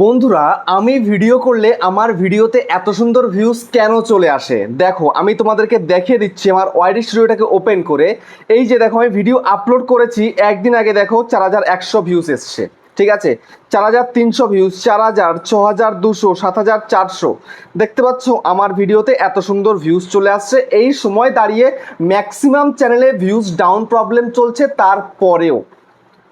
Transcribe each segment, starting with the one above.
বন্ধুরা, আমি ভিডিও করলে আমার ভিডিওতে এত সুন্দর ভিউজ কেন চলে আসে? দেখো, আমি তোমাদেরকে দেখিয়ে দিচ্ছি আমার ওয়াইডি স্টুডিওটাকে ওপেন করে। এই যে দেখো, আমি ভিডিও আপলোড করেছি, একদিন আগে দেখো চার হাজার একশো ভিউজ এসছে, ঠিক আছে? চার হাজার তিনশো ভিউজ চার হাজার, ছ হাজার দুশো, সাত হাজার চারশো। দেখতে পাচ্ছ, আমার ভিডিওতে এত সুন্দর ভিউজ চলে আসছে। এই সময় দাঁড়িয়ে ম্যাক্সিমাম চ্যানেলে ভিউজ ডাউন প্রবলেম চলছে, তারপরেও।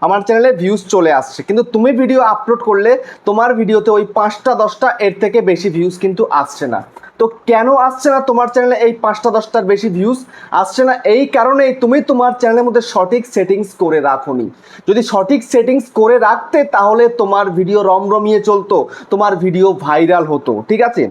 আমার চ্যানেলে ভিউজ চলে আসছে। কিন্তু তুমি ভিডিও আপলোড করলে তোমার ভিডিওতে ওই পাঁচটা, দশটা, এর থেকে বেশি ভিউজ কিন্তু আসছে না। তো কেন আসছে না তোমার চ্যানেলে এই পাঁচটা, দশটার বেশি ভিউজ আসছে না এই কারণেই তুমি তোমার চ্যানেলের মধ্যে সঠিক সেটিংস করে রাখোনি। যদি সঠিক সেটিংস করে রাখতে, তাহলে তোমার ভিডিও রমরমিয়ে চলতো, তোমার ভিডিও ভাইরাল হতো, ঠিক আছে?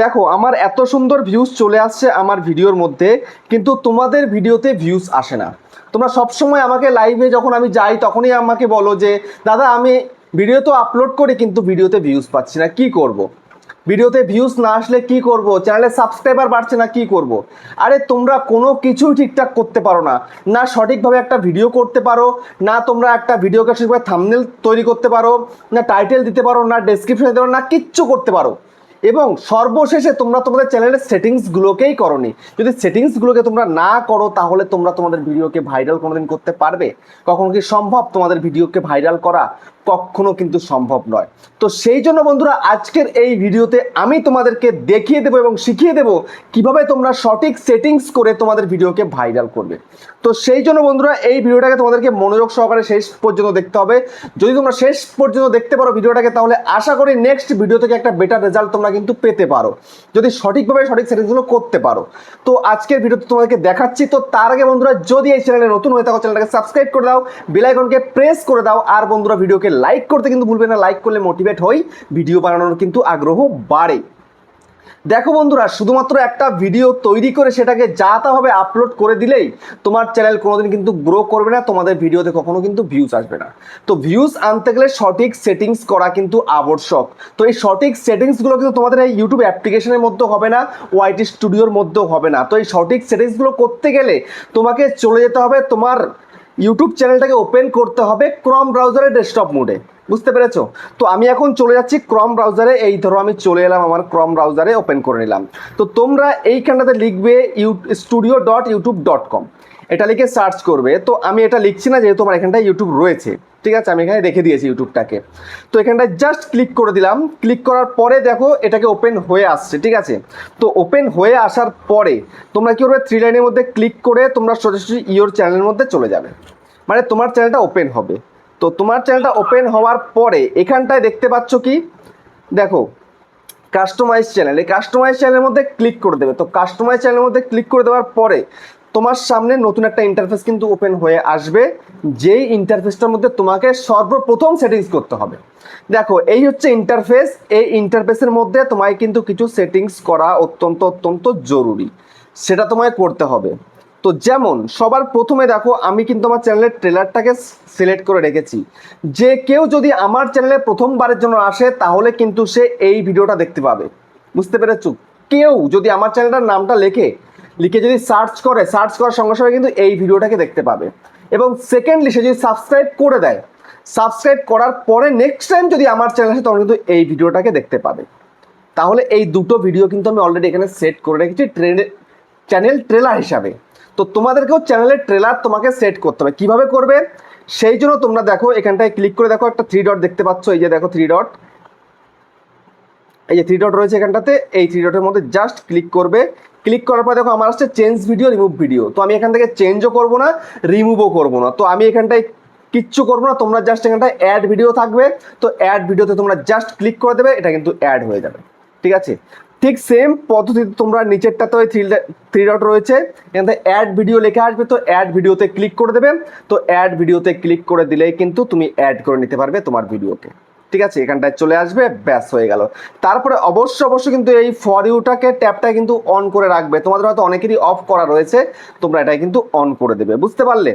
দেখো, আমার এত সুন্দর ভিউজ চলে আসছে আমার ভিডিওর মধ্যে, কিন্তু তোমাদের ভিডিওতে ভিউজ আসে না। তোমরা সবসময় আমাকে লাইভে যখন আমি যাই, তখনই আমাকে বলো যে, দাদা, আমি ভিডিও তো আপলোড করি, কিন্তু ভিডিওতে ভিউজ পাচ্ছি না, কি করব। ভিডিওতে ভিউজ না আসলে কি করব চ্যানেলে সাবস্ক্রাইবার বাড়ছে না, কি করব। আরে, তোমরা কোনো কিছুই ঠিকঠাক করতে পারো না না সঠিকভাবে একটা ভিডিও করতে পারো, না তোমরা একটা ভিডিওকে সঠিকভাবে থামনেল তৈরি করতে পারো, না টাইটেল দিতে পারো, না ডেসক্রিপশন দিতে পারো, না কিচ্ছু করতে পারো এবং সর্বশেষে তোমরা তোমাদের চ্যানেলের সেটিংসগুলোকেই করনি। যদি সেটিংসগুলোকে তোমরা না করো, তাহলে তোমরা তোমাদের ভিডিওকে ভাইরাল কোনোদিন করতে পারবে। কখনো কি সম্ভব তোমাদের ভিডিওকে ভাইরাল করা? কখনো কিন্তু সম্ভব নয়। তো সেই জন্য বন্ধুরা, আজকের এই ভিডিওতে আমি তোমাদেরকে দেখিয়ে দেবো এবং শিখিয়ে দেবো কীভাবে তোমরা সঠিক সেটিংস করে তোমাদের ভিডিওকে ভাইরাল করবে। তো সেই জন্য বন্ধুরা, এই ভিডিওটাকে তোমাদেরকে মনোযোগ সহকারে শেষ পর্যন্ত দেখতে হবে। যদি তোমরা শেষ পর্যন্ত দেখতে পারো ভিডিওটাকে, তাহলে আশা করি নেক্সট ভিডিও থেকে একটা বেটার রেজাল্ট তোমরা কিন্তু পেতে পারো। যদি সঠিকভাবে সঠিক সেটিংসগুলো করতে পারো। তো আজকের ভিডিওতে তোমাদেরকে দেখাচ্ছি। তো তার আগে বন্ধুরা, যদি এই চ্যানেলে নতুন হয়ে থাকো চ্যানেলটাকে সাবস্ক্রাইব করে দাও বেলাইকনকে প্রেস করে দাও, আর বন্ধুরা ভিডিওকে লাইক করতে কিন্তু ভুলবে না। লাইক করলে মোটিভেট হই ভিডিও বানানোর কিন্তু আগ্রহ বাড়ে। দেখো বন্ধুরা, শুধুমাত্র একটা ভিডিও তৈরি করে সেটাকে যা তাভাবে আপলোড করে দিলেই তোমার চ্যানেল কোনোদিন কিন্তু গ্রো করবে না, তোমাদের ভিডিওতে কখনো কিন্তু ভিউজ আসবে না। তো ভিউজ আনতে গেলে সঠিক সেটিংস করা কিন্তু আবশ্যক। তো এই সঠিক সেটিংসগুলো কিন্তু তোমাদের এই ইউটিউব অ্যাপ্লিকেশনের মধ্যে হবে না ওয়াইটি স্টুডিওর মধ্যেও হবে না। তো এই সঠিক সেটিংসগুলো করতে গেলে তোমাকে চলে যেতে হবে, তোমার ইউটিউব চ্যানেলটাকে ওপেন করতে হবে ক্রম ব্রাউজারের ডেস্কটপ মোডে বুঝতে পেরেছ? তো আমি এখন চলে যাচ্ছি ক্রম ব্রাউজারে এই ধরো আমি চলে এলাম আমার ক্রম ব্রাউজারে ওপেন করে নিলাম। তো তোমরা এইখানটাতে লিখবে U studio dot YouTube dot com এটা লিখে সার্চ করবে। তো আমি এটা লিখছি না যেহেতু আমার এখানটায় ইউটিউব রয়েছে। ঠিক আছে, আমি এখানে রেখে দিয়েছি ইউটিউবটাকে তো এখানটায় জাস্ট ক্লিক করে দিলাম। ক্লিক করার পরে দেখো এটাকে ওপেন হয়ে আসছে। ঠিক আছে? তো ওপেন হয়ে আসার পরে তোমরা কি করবে? থ্রি লাইনের মধ্যে ক্লিক করে তোমরা সোজাসুজি ইওর চ্যানেলের মধ্যে চলে যাবে। মানে তোমার চ্যানেলটা ওপেন হবে। তো তোমার চ্যানেলটা ওপেন হওয়ার পরে এখানটায় দেখতে পাচ্ছ কি? দেখো কাস্টমাইজ চ্যানেল এই কাস্টমাইজ চ্যানেলের মধ্যে ক্লিক করে দেবে। তো কাস্টমাইজ চ্যানেলের মধ্যে ক্লিক করে দেওয়ার পরে তোমার সামনে নতুন একটা ইন্টারফেস কিন্তু ওপেন হয়ে আসবে, যেই ইন্টারফেসটার মধ্যে তোমাকে সর্বপ্রথম সেটিংস করতে হবে। দেখো, এই হচ্ছে ইন্টারফেস এই ইন্টারফেসের মধ্যে তোমায় কিন্তু কিছু সেটিংস করা অত্যন্ত অত্যন্ত জরুরি। সেটা তোমায় করতে হবে। তো যেমন, সবার প্রথমে দেখো, আমি কিন্তু আমার চ্যানেলের ট্রেলারটাকে সিলেক্ট করে রেখেছি। যে কেউ যদি আমার চ্যানেলে প্রথমবারের জন্য আসে, তাহলে কিন্তু সে এই ভিডিওটা দেখতে পাবে। বুঝতে পেরেছ? কেউ যদি আমার চ্যানেলটার নামটা লেখে, লিখে যদি সার্চ করে সার্চ করার সঙ্গে সঙ্গে কিন্তু এই ভিডিওটাকে দেখতে পাবে। এবং সেকেন্ডলি সে যদি সাবস্ক্রাইব করে দেয় সাবস্ক্রাইব করার পরে নেক্সট টাইম যদি আমার চ্যানেল আসে, তখন কিন্তু এই ভিডিওটাকে দেখতে পাবে। তাহলে এই দুটো ভিডিও কিন্তু আমি অলরেডি এখানে সেট করে রেখেছি ট্রেনে চ্যানেল ট্রেলার হিসাবে। তো তোমাদেরকেও চ্যানেলের ট্রেলার তোমাকে সেট করতে হবে। কীভাবে করবে? সেই জন্য তোমরা দেখো, এখানটায় ক্লিক করে দেখো একটা থ্রি ডট দেখতে পাচ্ছ। এই যে দেখো থ্রি ডট এই যে থ্রি ডট রয়েছে এখানটাতে। এই থ্রি ডটের মধ্যে জাস্ট ক্লিক করবে। ক্লিক করার পর দেখো আমার আসছে চেঞ্জ ভিডিও রিমুভ ভিডিও তো আমি এখান থেকে চেঞ্জও করব না রিমুভও করব না। তো আমি এখানটায় কিচ্ছু করব না, তোমরা জাস্ট এখানটায় অ্যাড ভিডিও থাকবে। তো অ্যাড ভিডিওতে তোমরা জাস্ট ক্লিক করে দেবে, এটা কিন্তু অ্যাড হয়ে যাবে। ঠিক আছে? ঠিক সেম পদ্ধতিতে তোমরা নিচেরটাতে ওই থ্রি থ্রি ডট রয়েছে। এখানে অ্যাড ভিডিও লেখা আসবে, তো অ্যাড ভিডিওতে ক্লিক করে দেবে। তো অ্যাড ভিডিওতে ক্লিক করে দিলেই কিন্তু তুমি অ্যাড করে নিতে পারবে তোমার ভিডিওকে ঠিক আছে, এখানটায় চলে আসবে, ব্যাস হয়ে গেল। তারপরে অবশ্য অবশ্যই কিন্তু এই ফর ইউটাকে ট্যাপটা কিন্তু অন করে রাখবে। তোমাদের হয়তো অনেকেরই অফ করা রয়েছে, তোমরা এটা কিন্তু অন করে দেবে, বুঝতে পারলে?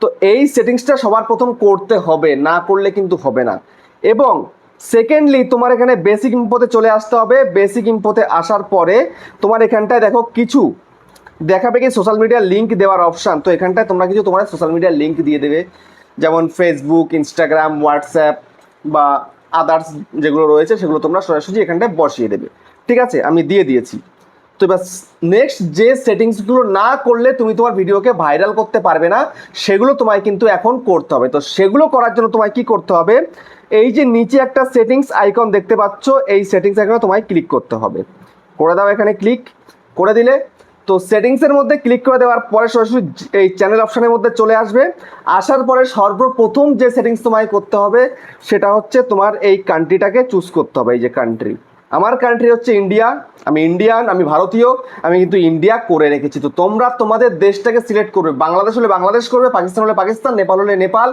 তো এই সেটিংসটা সবার প্রথম করতে হবে, না করলে কিন্তু হবে না। এবং সেকেন্ডলি তোমার এখানে বেসিক ইম্পোতে চলে আসতে হবে। বেসিক ইম্পোতে আসার পরে তোমার এখানটায় দেখো কিছু দেখাবে কি সোশ্যাল মিডিয়ার লিঙ্ক দেওয়ার অপশান তো এখানটায় তোমরা কিছু তোমার সোশ্যাল মিডিয়ার লিঙ্ক দিয়ে দেবে। যেমন ফেসবুক ইনস্টাগ্রাম হোয়াটসঅ্যাপ বা আদার্স যেগুলো রয়েছে, সেগুলো তোমরা সরাসরি এখানটায় বসিয়ে দেবে। ঠিক আছে? আমি দিয়ে দিয়েছি। তো এবার নেক্সট যে সেটিংসগুলো না করলে তুমি তোমার ভিডিওকে ভাইরাল করতে পারবে না, সেগুলো তোমায় কিন্তু এখন করতে হবে। তো সেগুলো করার জন্য তোমায় কি করতে হবে? এই যে নিচে একটা সেটিংস আইকন দেখতে পাচ্ছ, এই সেটিংস আইকনে তোমায় ক্লিক করতে হবে। করে দাও এখানে ক্লিক করে দিলে তো সেটিংসের মধ্যে ক্লিক করে দেওয়ার পরে সরাসরি এই চ্যানেল অপশানের মধ্যে চলে আসবে। আসার পরে সর্বপ্রথম যে সেটিংস তোমায় করতে হবে, সেটা হচ্ছে তোমার এই কান্ট্রিটাকে চুজ করতে হবে, এই যে কান্ট্রি আমার কান্ট্রি হচ্ছে ইন্ডিয়া আমি ইন্ডিয়ান আমি ভারতীয়, আমি কিন্তু ইন্ডিয়া করে রেখেছি। তো তোমরা তোমাদের দেশটাকে সিলেক্ট করবে। বাংলাদেশ হলে বাংলাদেশ করবে, পাকিস্তান হলে পাকিস্তান, নেপাল হলে নেপাল,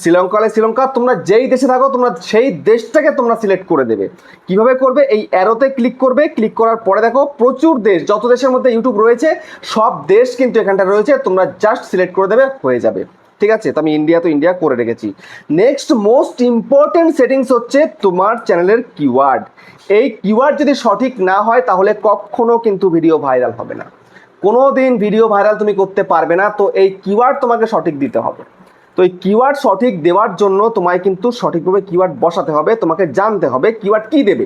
শ্রীলঙ্কা হলে শ্রীলঙ্কা। তোমরা যেই দেশে থাকো, তোমরা সেই দেশটাকে তোমরা সিলেক্ট করে দেবে। কীভাবে করবে? এই অ্যারোতে ক্লিক করবে। ক্লিক করার পরে দেখো, প্রচুর দেশ, যত দেশের মধ্যে ইউটিউব রয়েছে, সব দেশ কিন্তু এখানটা রয়েছে। তোমরা জাস্ট সিলেক্ট করে দেবে, হয়ে যাবে। ঠিক আছে? তো আমি ইন্ডিয়া তো ইন্ডিয়া করে রেখেছি। নেক্সট মোস্ট ইম্পর্টেন্ট সেটিংস হচ্ছে তোমার চ্যানেলের কিওয়ার্ড এই কিওয়ার্ড যদি সঠিক না হয়, তাহলে কখনো কিন্তু ভিডিও ভাইরাল হবে না। কোনো দিন ভিডিও ভাইরাল তুমি করতে পারবে না, তো এই কিওয়ার্ড তোমাকে সঠিক দিতে হবে। তো এই কিওয়ার্ড সঠিক দেওয়ার জন্য তোমায় কিন্তু সঠিকভাবে কিওয়ার্ড বসাতে হবে, তোমাকে জানতে হবে কিওয়ার্ড কি দেবে।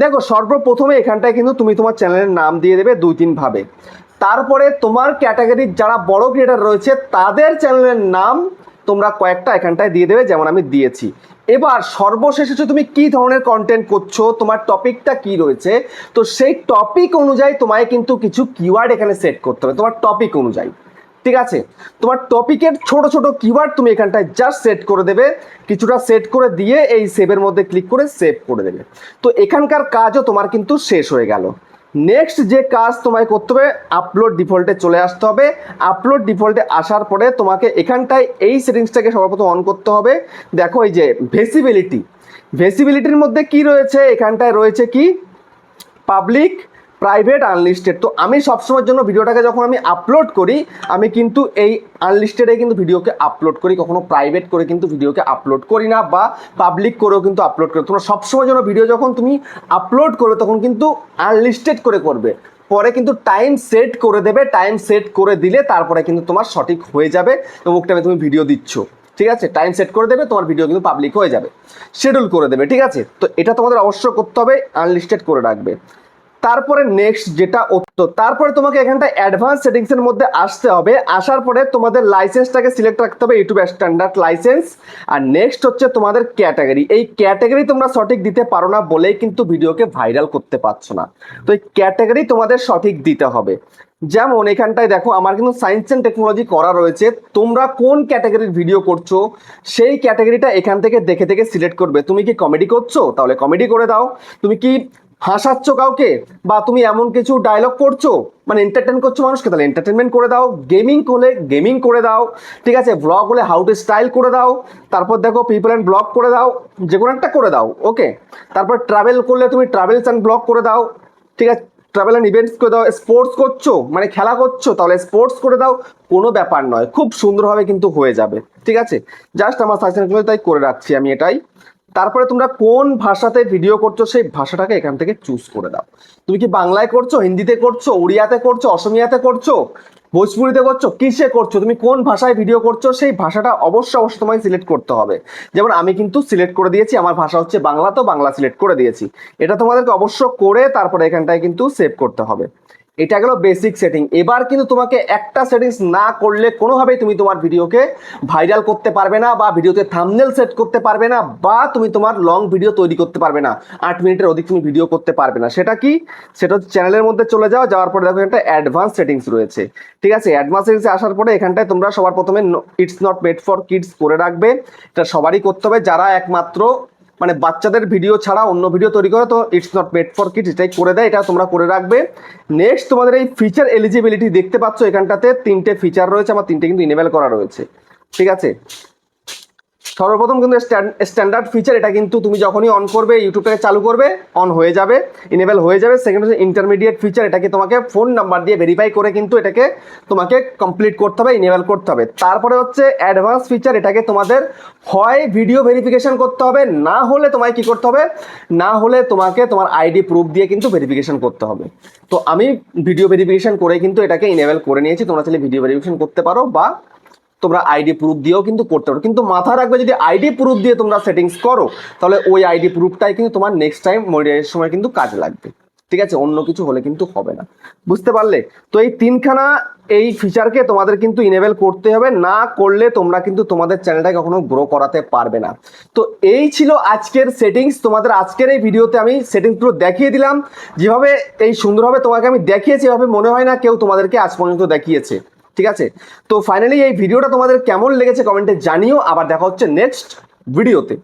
দেখো, সর্বপ্রথমে এখানটায় কিন্তু তুমি তোমার চ্যানেলের নাম দিয়ে দেবে দুই তিন ভাবে। তারপরে তোমার ক্যাটাগরির যারা বড় ক্রিয়েটার রয়েছে, তাদের চ্যানেলের নাম তোমরা কয়েকটা এখানটায় দিয়ে দেবে, যেমন আমি দিয়েছি। এবার সর্বশেষ তুমি কি ধরনের কন্টেন্ট করছ, তোমার টপিকটা কি রয়েছে? তো সেই টপিক অনুযায়ী তোমায় কিন্তু কিছু কিওয়ার্ড এখানে সেট করতে হবে, তোমার টপিক অনুযায়ী। ঠিক আছে? তোমার টপিকের ছোট ছোট কিওয়ার্ড তুমি এখানটায় জাস্ট সেট করে দেবে, কিছুটা সেট করে দিয়ে এই সেভের মধ্যে ক্লিক করে সেভ করে দেবে। তো এখানকার কাজও তোমার কিন্তু শেষ হয়ে গেল। নেক্সট যে কাজ তোমায় করতে হবে আপলোড ডিফল্টে চলে আসতে হবে। আপলোড ডিফল্টে আসার পরে তোমাকে এখানটায় এই সেটিংসটাকে সর্বপ্রথম অন করতে হবে। দেখো এই যে ভেসিবিলিটি ভেসিবিলিটির মধ্যে কি রয়েছে? এখানটায় রয়েছে কি? পাবলিক প্রাইভেট আনলিস্টেড তো আমি সবসময়ের জন্য ভিডিওটাকে যখন আমি আপলোড করি, আমি কিন্তু এই আনলিস্টেডে কিন্তু ভিডিওকে আপলোড করি, কখনো প্রাইভেট করে কিন্তু ভিডিওকে আপলোড করি না বা পাবলিক করেও কিন্তু আপলোড করি। তোমরা সবসময় জন্য ভিডিও যখন তুমি আপলোড করবে, তখন কিন্তু আনলিস্টেড করে করবে। পরে কিন্তু টাইম সেট করে দেবে টাইম সেট করে দিলে তারপরে কিন্তু তোমার সঠিক হয়ে যাবে এবং টাইমে তুমি ভিডিও দিচ্ছ। ঠিক আছে? টাইম সেট করে দেবে, তোমার ভিডিও কিন্তু পাবলিক হয়ে যাবে। শিডিউল করে দেবে, ঠিক আছে? তো এটা তোমাদের অবশ্যই করতে হবে আনলিস্টেড করে রাখবে। তারপরে নেক্সট যেটা তো তারপরে তোমাকে এখানটা অ্যাডভান্স সেটিংসের মধ্যে আসতে হবে। আসার পরে তোমাদের লাইসেন্সটাকে সিলেক্ট রাখতে হবে ইউটিউব স্ট্যান্ডার্ড লাইসেন্স আর নেক্সট হচ্ছে তোমাদের ক্যাটাগরি এই ক্যাটাগরি তোমরা সঠিক দিতে পারো না বলেই কিন্তু ভিডিওকে ভাইরাল করতে পারছ না। তো এই ক্যাটাগরি তোমাদের সঠিক দিতে হবে। যেমন এখানটায় দেখো, আমার কিন্তু সায়েন্স অ্যান্ড টেকনোলজি করা রয়েছে। তোমরা কোন ক্যাটাগরির ভিডিও করছ, সেই ক্যাটাগরিটা এখান থেকে দেখে দেখে সিলেক্ট করবে। তুমি কি কমেডি করছ? তাহলে কমেডি করে দাও। তুমি কি হাসাচ্ছ কাউকে? বা তুমি এমন কিছু ডায়লগ করছ? মানে এন্টারটেন করছ মানুষকে? তাহলে এন্টারটেনমেন্ট করে দাও। গেমিং করলে গেমিং করে দাও। ঠিক আছে? ব্লগ হলে হাউ টু স্টাইল করে দাও। তারপর দেখো পিপল অ্যান্ড ব্লগ করে দাও। যে কোনো একটা করে দাও। ওকে তারপর ট্রাভেল করলে তুমি ট্রাভেলস অ্যান্ড ব্লগ করে দাও। ঠিক আছে? ট্রাভেল অ্যান্ড ইভেন্টস করে দাও। স্পোর্টস করছ? মানে খেলা করছ? তাহলে স্পোর্টস করে দাও। কোনো ব্যাপার নয়। খুব সুন্দরভাবে কিন্তু হয়ে যাবে। ঠিক আছে? জাস্ট আমার সাজেশনগুলো তাই করে রাখছি আমি এটাই। তারপরে তোমরা কোন ভাষাতে ভিডিও করছ সেই ভাষাটাকে এখান থেকে চুজ করে দাও। তুমি কি বাংলায় করছ, হিন্দিতে করছ, উড়িয়াতে করছ, অসমিয়াতে করছ, ভোজপুরিতে করছ, কিসে করছ, তুমি কোন ভাষায় ভিডিও করছ সেই ভাষাটা অবশ্যই অবশ্যই তোমায় সিলেক্ট করতে হবে। যেমন আমি কিন্তু সিলেক্ট করে দিয়েছি, আমার ভাষা হচ্ছে বাংলা, তো বাংলা সিলেক্ট করে দিয়েছি। এটা তোমাদেরকে অবশ্য করে তারপরে এখানটায় কিন্তু সেভ করতে হবে। এটা গেল বেসিক সেটিং এবার কিন্তু তোমাকে একটা সেটিংস না করলে কোনোভাবেই তুমি তোমার ভিডিওকে ভাইরাল করতে পারবে না বা ভিডিওতে থামনেল সেট করতে পারবে না বা তুমি তোমার লং ভিডিও তৈরি করতে পারবে না। আট মিনিটের অধিক তুমি ভিডিও করতে পারবে না। সেটা কি? সেটা হচ্ছে চ্যানেলের মধ্যে চলে যাও, যাওয়ার পরে দেখো একটা অ্যাডভান্স সেটিংস রয়েছে। ঠিক আছে? অ্যাডভান্স সেটিংসে আসার পরে এখানটায় তোমরা সবার প্রথমে it's not made for kids করে রাখবে। এটা সবারই করতে হবে। যারা একমাত্র মানে বাচ্চাদের ভিডিও ছাড়া অন্য ভিডিও তৈরি করে, তো it's not made for kids এটাই করে দেয়, এটা তোমরা করে রাখবে। নেক্সট তোমাদের এই ফিচার এলিজিবিলিটি দেখতে পাচ্ছ এখানটাতে, তিনটে ফিচার রয়েছে, আমার তিনটে কিন্তু ইনেবেল করা রয়েছে। ঠিক আছে? সর্বপ্রথম কিন্তু স্ট্যান্ডার্ড ফিচার এটা কিন্তু তুমি যখনই অন করবে ইউটিউবটাকে চালু করবে অন হয়ে যাবে ইনেবল হয়ে যাবে। সেকেন্ড হচ্ছে ইন্টারমিডিয়েট ফিচার এটাকে তোমাকে ফোন নাম্বার দিয়ে ভেরিফাই করে কিন্তু এটাকে তোমাকে কমপ্লিট করতে হবে ইনেবল করতে হবে। তারপরে হচ্ছে অ্যাডভান্স ফিচার এটাকে তোমাদের হয় ভিডিও ভেরিফিকেশন করতে হবে, না হলে তোমায় কি করতে হবে? না হলে তোমাকে তোমার আইডি প্রুফ দিয়ে কিন্তু ভেরিফিকেশন করতে হবে। তো আমি ভিডিও ভেরিফিকেশন করে কিন্তু এটাকে ইনেবল করে নিয়েছি, তোমরা চাইলে ভিডিও ভেরিফিকেশন করতে পারো বা তোমরা আইডি প্রুফ দিয়েও কিন্তু করতে পারো। কিন্তু মাথা রাখবে, যদি আইডি প্রুফ দিয়ে তোমরা সেটিংস করো, তাহলে ওই আইডি প্রুফটাই কিন্তু তোমার নেক্সট টাইম মনিটাইজের সময় কিন্তু কাজে লাগবে। ঠিক আছে? অন্য কিছু হলে কিন্তু হবে না। বুঝতে পারলে? তো এই তিনখানা এই ফিচারকে তোমাদের কিন্তু ইনেবল করতে হবে। না করলে তোমরা কিন্তু তোমাদের চ্যানেলটা কখনো গ্রো করাতে পারবে না। তো এই ছিল আজকের সেটিংস তোমাদের আজকের এই ভিডিওতে আমি সেটিংসগুলো দেখিয়ে দিলাম। যেভাবে এই সুন্দরভাবে তোমাকে আমি দেখিয়েছি, এভাবে মনে হয় না কেউ তোমাদেরকে আজ পর্যন্ত দেখিয়েছে। ঠিক আছে? তো ফাইনালি এই ভিডিওটা তোমাদের কেমন লেগেছে কমেন্টে জানিও। আবার দেখা হচ্ছে নেক্সট ভিডিওতে